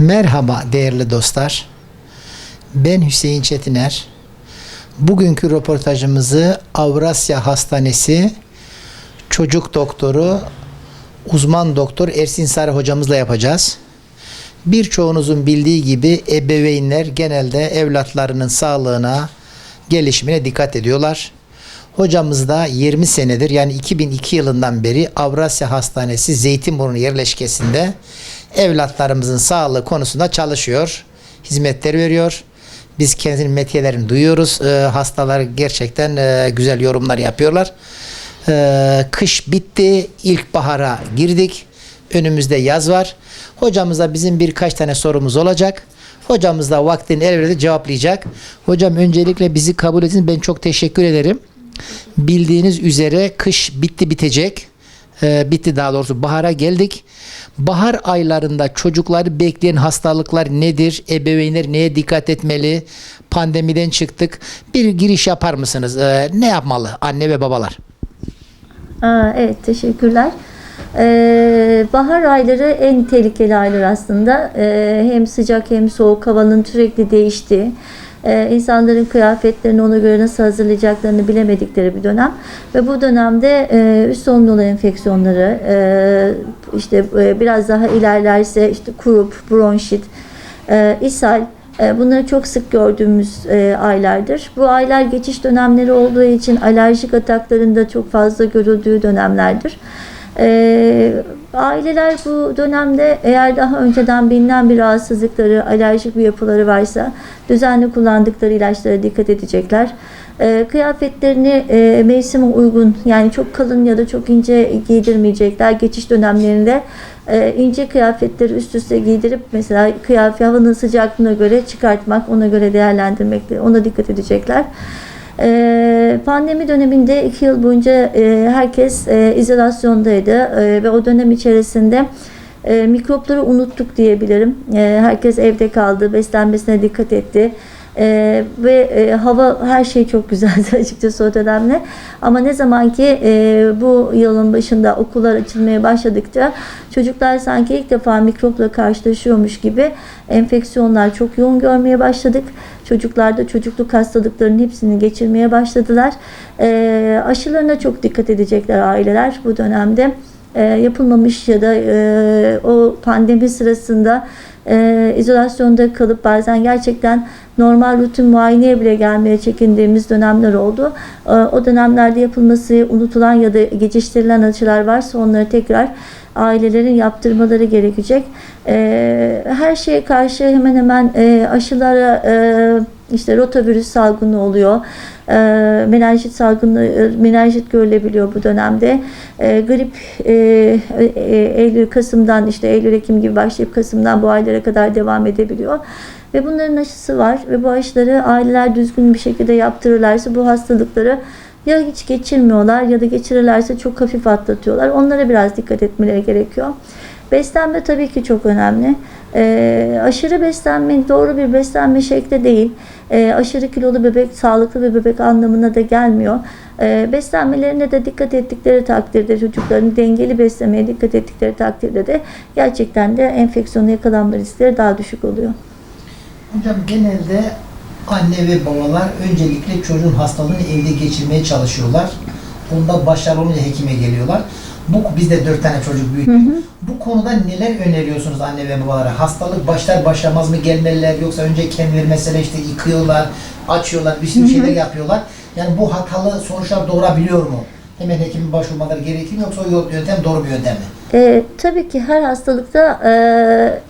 Merhaba değerli dostlar. Ben Hüseyin Çetiner. Bugünkü röportajımızı Avrasya Hastanesi çocuk doktoru uzman doktor Ersin Sarı hocamızla yapacağız. Birçoğunuzun bildiği gibi ebeveynler genelde evlatlarının sağlığına, gelişimine dikkat ediyorlar. Hocamız da 20 senedir yani 2002 yılından beri Avrasya Hastanesi Zeytinburnu yerleşkesinde evlatlarımızın sağlığı konusunda çalışıyor. Hizmetler veriyor. Biz kendisinin metiyelerini duyuyoruz. Ee, hastalar gerçekten e, güzel yorumlar yapıyorlar. Ee, kış bitti. İlkbahara girdik. Önümüzde yaz var. Hocamıza bizim birkaç tane sorumuz olacak. Hocamız da vaktin el cevaplayacak. Hocam öncelikle bizi kabul edin. Ben çok teşekkür ederim. Bildiğiniz üzere kış bitti bitecek. Ee, bitti daha doğrusu bahara geldik. Bahar aylarında çocukları bekleyen hastalıklar nedir? Ebeveynler neye dikkat etmeli? Pandemiden çıktık. Bir giriş yapar mısınız? Ee, ne yapmalı anne ve babalar? Evet teşekkürler. Ee, bahar ayları en tehlikeli aylar aslında. Hem sıcak hem soğuk havanın sürekli değiştiği, e, insanların kıyafetlerini ona göre nasıl hazırlayacaklarını bilemedikleri bir dönem. Ve bu dönemde e, üst solunum enfeksiyonları, e, işte e, biraz daha ilerlerse işte kurup, bronşit, e, ishal, e, Bunları çok sık gördüğümüz e, aylardır. Bu aylar geçiş dönemleri olduğu için alerjik atakların da çok fazla görüldüğü dönemlerdir. E, aileler bu dönemde eğer daha önceden bilinen bir rahatsızlıkları, alerjik bir yapıları varsa düzenli kullandıkları ilaçlara dikkat edecekler. E, kıyafetlerini e, mevsime uygun yani çok kalın ya da çok ince giydirmeyecekler. Geçiş dönemlerinde e, ince kıyafetleri üst üste giydirip mesela kıyafet havanın sıcaklığına göre çıkartmak, ona göre değerlendirmek, ona dikkat edecekler. E, pandemi döneminde iki yıl boyunca e, herkes e, izolasyondaydı e, ve o dönem içerisinde mikropları unuttuk diyebilirim. Herkes evde kaldı, beslenmesine dikkat etti. Ee, ve e, hava her şey çok güzeldi açıkçası o dönemde. Ama ne zaman ki e, bu yılın başında okullar açılmaya başladıkça çocuklar sanki ilk defa mikropla karşılaşıyormuş gibi enfeksiyonlar çok yoğun görmeye başladık. Çocuklarda çocukluk hastalıklarının hepsini geçirmeye başladılar. E, aşılarına çok dikkat edecekler aileler bu dönemde. E, yapılmamış ya da e, o pandemi sırasında e, izolasyonda kalıp bazen gerçekten normal rutin muayeneye bile gelmeye çekindiğimiz dönemler oldu. O dönemlerde yapılması unutulan ya da geçiştirilen aşılar varsa onları tekrar ailelerin yaptırmaları gerekecek. Her şeye karşı hemen hemen e, aşılara işte rotavirüs salgını oluyor. E, menenjit salgını, menenjit görülebiliyor bu dönemde. E, grip e, e, Eylül, Kasım'dan işte Eylül, Ekim gibi başlayıp Kasım'dan bu aylara kadar devam edebiliyor. Ve bunların aşısı var ve bu aşıları aileler düzgün bir şekilde yaptırırlarsa bu hastalıkları ya hiç geçirmiyorlar ya da geçirirlerse çok hafif atlatıyorlar. Onlara biraz dikkat etmeleri gerekiyor. Beslenme tabii ki çok önemli. E, aşırı beslenme doğru bir beslenme şekli değil. E, aşırı kilolu bebek sağlıklı bir bebek anlamına da gelmiyor. E, beslenmelerine de dikkat ettikleri takdirde çocukların dengeli beslemeye dikkat ettikleri takdirde de gerçekten de enfeksiyona yakalanma riskleri daha düşük oluyor. Hocam genelde anne ve babalar öncelikle çocuğun hastalığını evde geçirmeye çalışıyorlar. Bunda başarılı hekime geliyorlar. Bu bizde dört tane çocuk büyüdük. Bu konuda neler öneriyorsunuz anne ve babalara? Hastalık başlar başlamaz mı gelmeliler yoksa önce kendileri mesela işte yıkıyorlar, açıyorlar, bir sürü şeyler yapıyorlar. Yani bu hatalı sonuçlar doğurabiliyor mu? Hemen hekime başvurmaları gerekir mi yoksa o yöntem doğru bir yöntem mi? E, tabii ki her hastalıkta e,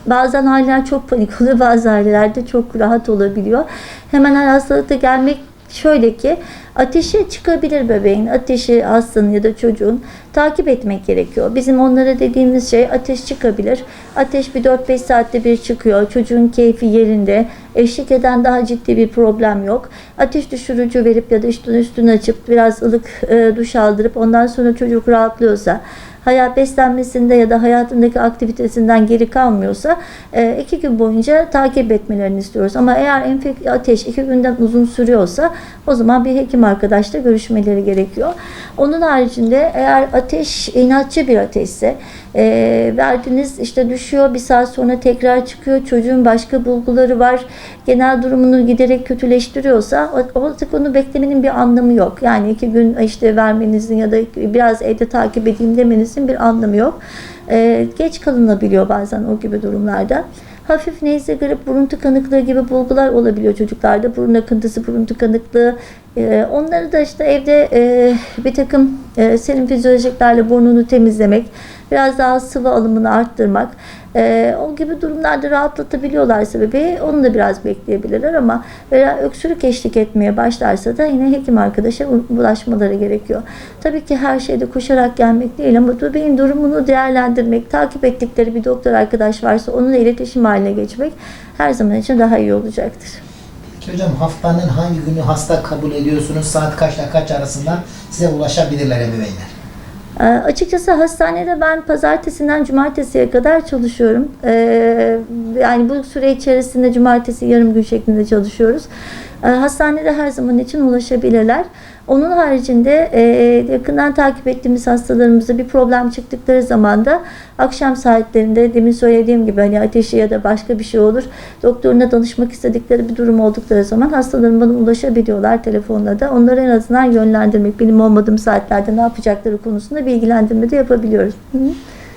bazen aileler çok panik oluyor, bazı aileler de çok rahat olabiliyor. Hemen her hastalıkta gelmek şöyle ki ateşi çıkabilir bebeğin, ateşi hastanın ya da çocuğun takip etmek gerekiyor. Bizim onlara dediğimiz şey ateş çıkabilir. Ateş bir 4-5 saatte bir çıkıyor. Çocuğun keyfi yerinde. Eşlik eden daha ciddi bir problem yok. Ateş düşürücü verip ya da üstünü üstünü açıp biraz ılık e, duş aldırıp ondan sonra çocuk rahatlıyorsa hayat beslenmesinde ya da hayatındaki aktivitesinden geri kalmıyorsa e, iki gün boyunca takip etmelerini istiyoruz. Ama eğer enfek ateş iki günden uzun sürüyorsa o zaman bir hekim arkadaşla görüşmeleri gerekiyor. Onun haricinde eğer ateş inatçı bir ateşse E, verdiniz işte düşüyor bir saat sonra tekrar çıkıyor. Çocuğun başka bulguları var. Genel durumunu giderek kötüleştiriyorsa artık onu beklemenin bir anlamı yok. Yani iki gün işte vermenizin ya da biraz evde takip edeyim demenizin bir anlamı yok. E, geç kalınabiliyor bazen o gibi durumlarda. Hafif nezle, grip, burun tıkanıklığı gibi bulgular olabiliyor çocuklarda. Burun akıntısı, burun tıkanıklığı. Ee, onları da işte evde e, bir takım e, serum fizyolojiklerle burnunu temizlemek, biraz daha sıvı alımını arttırmak. e, o gibi durumlarda rahatlatabiliyorlarsa bebeği onu da biraz bekleyebilirler ama veya öksürük eşlik etmeye başlarsa da yine hekim arkadaşa ulaşmaları gerekiyor. Tabii ki her şeyde koşarak gelmek değil ama bebeğin durumunu değerlendirmek, takip ettikleri bir doktor arkadaş varsa onunla iletişim haline geçmek her zaman için daha iyi olacaktır. Peki hocam haftanın hangi günü hasta kabul ediyorsunuz? Saat kaçla kaç arasında size ulaşabilirler ebeveynler? Ee, açıkçası hastanede ben pazartesinden cumartesiye kadar çalışıyorum. Ee, yani bu süre içerisinde cumartesi yarım gün şeklinde çalışıyoruz. Ee, hastanede her zaman için ulaşabilirler. Onun haricinde e, yakından takip ettiğimiz hastalarımıza bir problem çıktıkları zaman da akşam saatlerinde demin söylediğim gibi hani ateşi ya da başka bir şey olur. Doktoruna danışmak istedikleri bir durum oldukları zaman hastalarım bana ulaşabiliyorlar telefonla da. Onları en azından yönlendirmek, benim olmadığım saatlerde ne yapacakları konusunda bilgilendirme de yapabiliyoruz. Hı.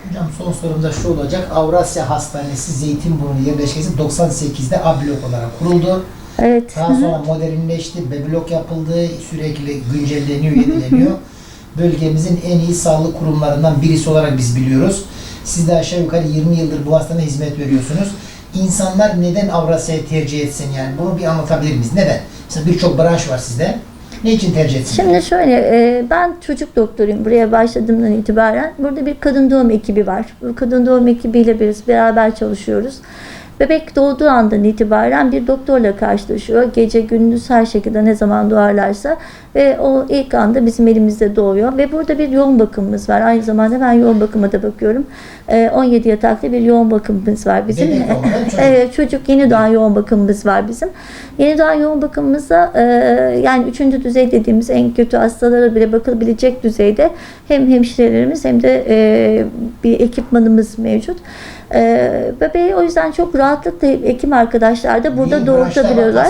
Hocam son sorum da şu olacak. Avrasya Hastanesi Zeytinburnu yerleşkesi 98'de A olarak kuruldu. Evet. Daha sonra modernleşti, B blok yapıldı, sürekli güncelleniyor, yenileniyor. Bölgemizin en iyi sağlık kurumlarından birisi olarak biz biliyoruz. Siz de aşağı yukarı 20 yıldır bu hastaneye hizmet veriyorsunuz. İnsanlar neden Avrasya'yı tercih etsin yani? Bunu bir anlatabilir miyiz? Neden? Mesela birçok branş var sizde. Ne için tercih etsin? Şimdi şöyle, e, ben çocuk doktoruyum. Buraya başladığımdan itibaren. Burada bir kadın doğum ekibi var. Bu kadın doğum ekibiyle biz beraber çalışıyoruz. Bebek doğduğu andan itibaren bir doktorla karşılaşıyor. Gece, gündüz her şekilde ne zaman doğarlarsa. Ve o ilk anda bizim elimizde doğuyor. Ve burada bir yoğun bakımımız var. Aynı zamanda ben yoğun bakıma da bakıyorum. E, 17 yataklı bir yoğun bakımımız var bizim. Evet, çocuk yeni doğan yoğun bakımımız var bizim. Yeni doğan yoğun bakımımızda e, yani üçüncü düzey dediğimiz en kötü hastalara bile bakılabilecek düzeyde hem hemşirelerimiz hem de e, bir ekipmanımız mevcut. E, bebeği o yüzden çok rahatlıkla hekim arkadaşlar da burada doğurtabiliyorlar.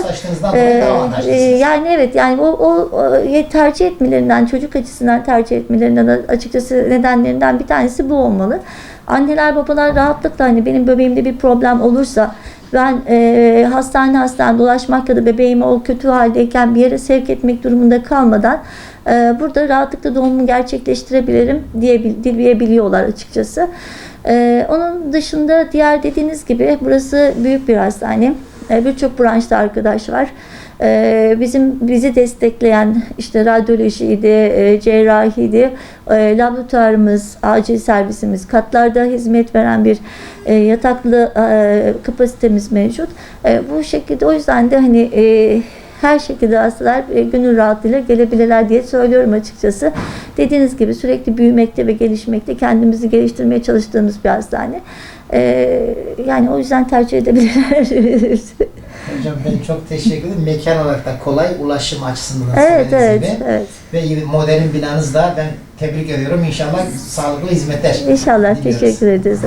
Ee, e, yani evet yani o, o, o tercih etmelerinden çocuk açısından tercih etmelerinden açıkçası nedenlerinden bir tanesi bu olmalı. Anneler babalar rahatlıkla hani benim bebeğimde bir problem olursa ben e, hastane hastane dolaşmak ya da bebeğimi o kötü haldeyken bir yere sevk etmek durumunda kalmadan e, burada rahatlıkla doğumumu gerçekleştirebilirim diye diyebiliyorlar açıkçası. E, onun dışında diğer dediğiniz gibi burası büyük bir hastane. E, Birçok branşta arkadaş var. Bizim bizi destekleyen işte radyolojiydi, e, cerrahiydi, laboratuvarımız, acil servisimiz, katlarda hizmet veren bir e, yataklı e, kapasitemiz mevcut. Bu şekilde o yüzden de hani e, her şekilde hastalar e, gönül rahatlığıyla gelebilirler diye söylüyorum açıkçası. Dediğiniz gibi sürekli büyümekte ve gelişmekte, kendimizi geliştirmeye çalıştığımız bir hastane. E, yani o yüzden tercih edebilirler. Hocam ben çok teşekkür ederim. Mekan olarak da kolay, ulaşım açısından da evet, evet, gibi. evet. Ve modern binanız da ben tebrik ediyorum. İnşallah sağlıklı hizmetler. İnşallah diliyoruz. teşekkür ederiz.